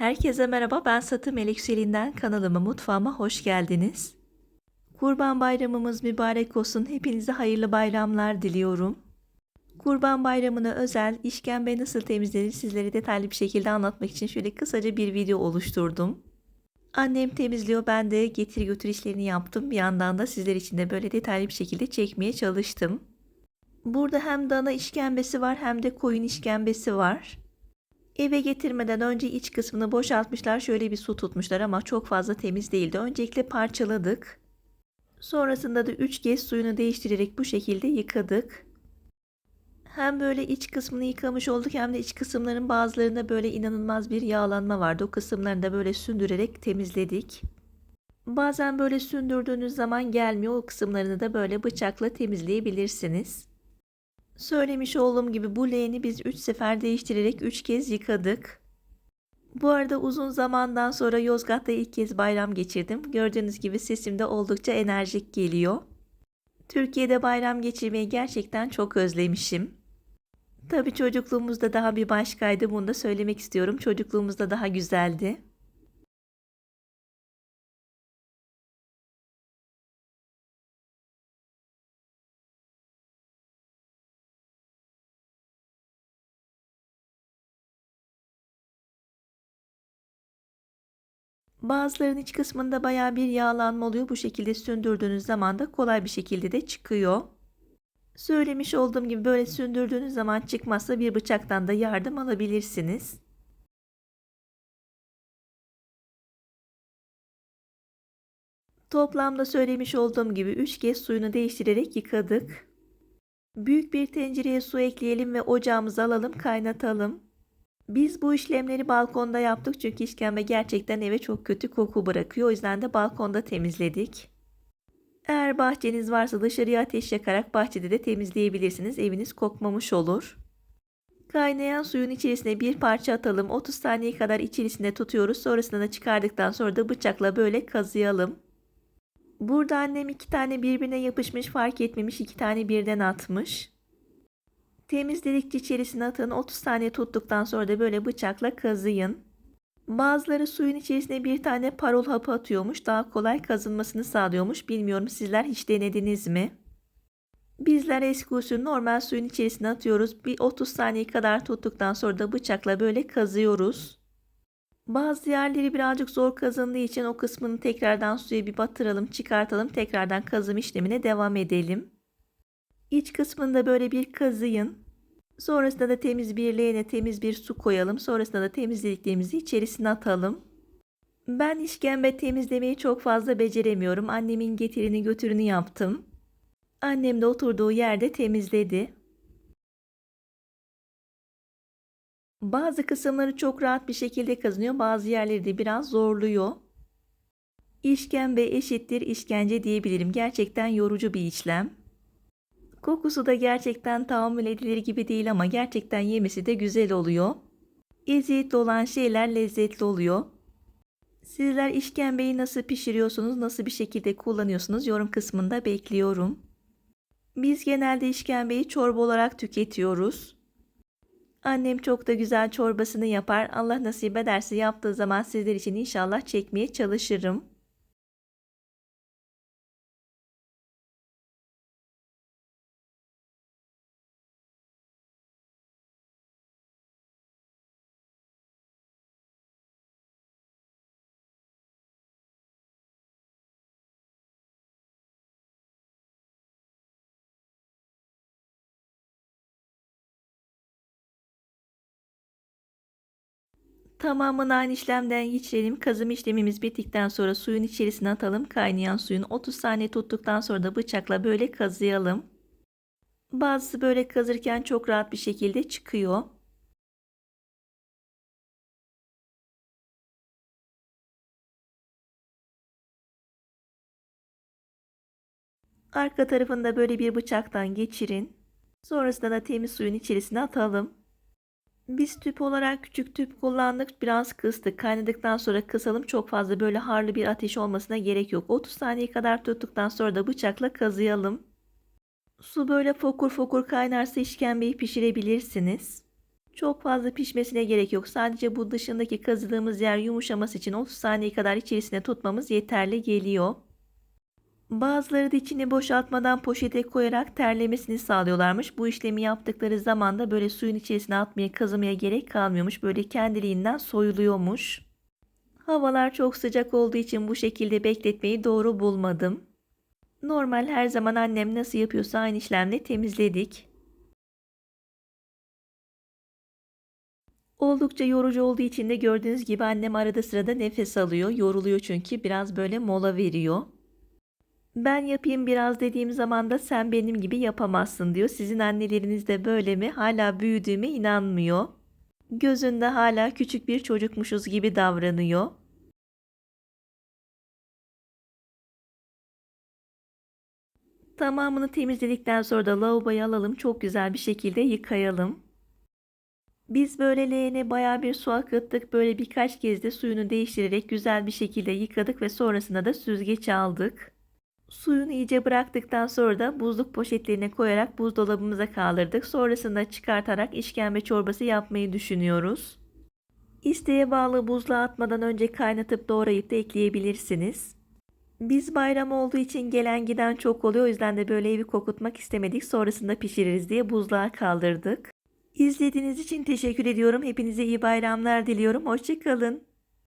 Herkese merhaba, ben Satı Melek Selin'den kanalıma, mutfağıma hoş geldiniz. Kurban bayramımız mübarek olsun. Hepinize hayırlı bayramlar diliyorum. Kurban bayramına özel işkembe nasıl temizlenir sizlere detaylı bir şekilde anlatmak için şöyle kısaca bir video oluşturdum. Annem temizliyor, ben de getir götür işlerini yaptım. Bir yandan da sizler için de böyle detaylı bir şekilde çekmeye çalıştım. Burada hem dana işkembesi var hem de koyun işkembesi var. Eve getirmeden önce iç kısmını boşaltmışlar. Şöyle bir su tutmuşlar ama çok fazla temiz değildi. Öncelikle parçaladık. Sonrasında da 3 kez suyunu değiştirerek bu şekilde yıkadık. Hem böyle iç kısmını yıkamış olduk hem de iç kısımların bazılarında böyle inanılmaz bir yağlanma vardı. O kısımlarını da böyle sündürerek temizledik. Bazen böyle sündürdüğünüz zaman gelmiyor. O kısımlarını da böyle bıçakla temizleyebilirsiniz. Söylemiş olduğum gibi bu leğeni biz 3 sefer değiştirerek 3 kez yıkadık. Bu arada uzun zamandan sonra Yozgat'ta ilk kez bayram geçirdim. Gördüğünüz gibi sesim de oldukça enerjik geliyor. Türkiye'de bayram geçirmeyi gerçekten çok özlemişim. Tabii çocukluğumuzda daha bir başkaydı bunu da söylemek istiyorum. Çocukluğumuzda daha güzeldi. Bazılarının iç kısmında baya bir yağlanma oluyor. Bu şekilde sündürdüğünüz zaman da kolay bir şekilde de çıkıyor. Söylemiş olduğum gibi böyle sündürdüğünüz zaman çıkmazsa bir bıçaktan da yardım alabilirsiniz. Toplamda söylemiş olduğum gibi 3 kez suyunu değiştirerek yıkadık. Büyük bir tencereye su ekleyelim ve ocağımıza alalım kaynatalım. Biz bu işlemleri balkonda yaptık çünkü işkembe gerçekten eve çok kötü koku bırakıyor. O yüzden de balkonda temizledik. Eğer bahçeniz varsa dışarıya ateş yakarak bahçede de temizleyebilirsiniz. Eviniz kokmamış olur. Kaynayan suyun içerisine bir parça atalım. 30 saniye kadar içerisinde tutuyoruz. Sonrasında da çıkardıktan sonra da bıçakla böyle kazıyalım. Burada annem iki tane birbirine yapışmış fark etmemiş iki tane birden atmış. Temizledikçe içerisine atın 30 saniye tuttuktan sonra da böyle bıçakla kazıyın. Bazıları suyun içerisine bir tane parol hapı atıyormuş. Daha kolay kazınmasını sağlıyormuş. Bilmiyorum sizler hiç denediniz mi? Bizler eski usul normal suyun içerisine atıyoruz. Bir 30 saniye kadar tuttuktan sonra da bıçakla böyle kazıyoruz. Bazı yerleri birazcık zor kazındığı için o kısmını tekrardan suya bir batıralım, çıkartalım. Tekrardan kazım işlemine devam edelim. İç kısmında böyle bir kazıyın. Sonrasında da temiz bir leğene temiz bir su koyalım. Sonrasında da temizlediklerimizi içerisine atalım. Ben işkembe temizlemeyi çok fazla beceremiyorum. Annemin getirini götürünü yaptım. Annem de oturduğu yerde temizledi. Bazı kısımları çok rahat bir şekilde kazınıyor. Bazı yerleri de biraz zorluyor. İşkembe eşittir işkence diyebilirim. Gerçekten yorucu bir işlem. Kokusu da gerçekten tahammül edilir gibi değil ama gerçekten yemesi de güzel oluyor. Eziyetli olan şeyler lezzetli oluyor. Sizler işkembeyi nasıl pişiriyorsunuz, nasıl bir şekilde kullanıyorsunuz yorum kısmında bekliyorum. Biz genelde işkembeyi çorba olarak tüketiyoruz. Annem çok da güzel çorbasını yapar. Allah nasip ederse yaptığı zaman sizler için inşallah çekmeye çalışırım. Tamamını aynı işlemden geçirelim. Kazım işlemimiz bittikten sonra suyun içerisine atalım. Kaynayan suyun 30 saniye tuttuktan sonra da bıçakla böyle kazıyalım. Bazısı böyle kazırken çok rahat bir şekilde çıkıyor. Arka tarafında böyle bir bıçaktan geçirin. Sonrasında da temiz suyun içerisine atalım. Biz tüp olarak küçük tüp kullandık. Biraz kıstık. Kaynadıktan sonra kısalım. Çok fazla böyle harlı bir ateş olmasına gerek yok. 30 saniye kadar tuttuktan sonra da bıçakla kazıyalım. Su böyle fokur fokur kaynarsa işkembeyi pişirebilirsiniz. Çok fazla pişmesine gerek yok. Sadece bu dışındaki kazıdığımız yer yumuşaması için 30 saniye kadar içerisine tutmamız yeterli geliyor. Bazıları da içini boşaltmadan poşete koyarak terlemesini sağlıyorlarmış. Bu işlemi yaptıkları zaman da böyle suyun içerisine atmaya, kazımaya gerek kalmıyormuş. Böyle kendiliğinden soyuluyormuş. Havalar çok sıcak olduğu için bu şekilde bekletmeyi doğru bulmadım. Normal her zaman annem nasıl yapıyorsa aynı işlemle temizledik. Oldukça yorucu olduğu için de gördüğünüz gibi annem arada sırada nefes alıyor. Yoruluyor çünkü biraz böyle mola veriyor. Ben yapayım biraz dediğim zaman da sen benim gibi yapamazsın diyor. Sizin anneleriniz de böyle mi? Hala büyüdüğüme inanmıyor. Gözünde hala küçük bir çocukmuşuz gibi davranıyor. Tamamını temizledikten sonra da lavaboya alalım. Çok güzel bir şekilde yıkayalım. Biz böyle leğene baya bir su akıttık. Böyle birkaç kez de suyunu değiştirerek güzel bir şekilde yıkadık ve sonrasında da süzgeç aldık. Suyunu iyice bıraktıktan sonra da buzluk poşetlerine koyarak buzdolabımıza kaldırdık. Sonrasında çıkartarak işkembe çorbası yapmayı düşünüyoruz. İsteğe bağlı buzluğa atmadan önce kaynatıp doğrayıp da ekleyebilirsiniz. Biz bayram olduğu için gelen giden çok oluyor. O yüzden de böyle evi kokutmak istemedik. Sonrasında pişiririz diye buzluğa kaldırdık. İzlediğiniz için teşekkür ediyorum. Hepinize iyi bayramlar diliyorum. Hoşçakalın.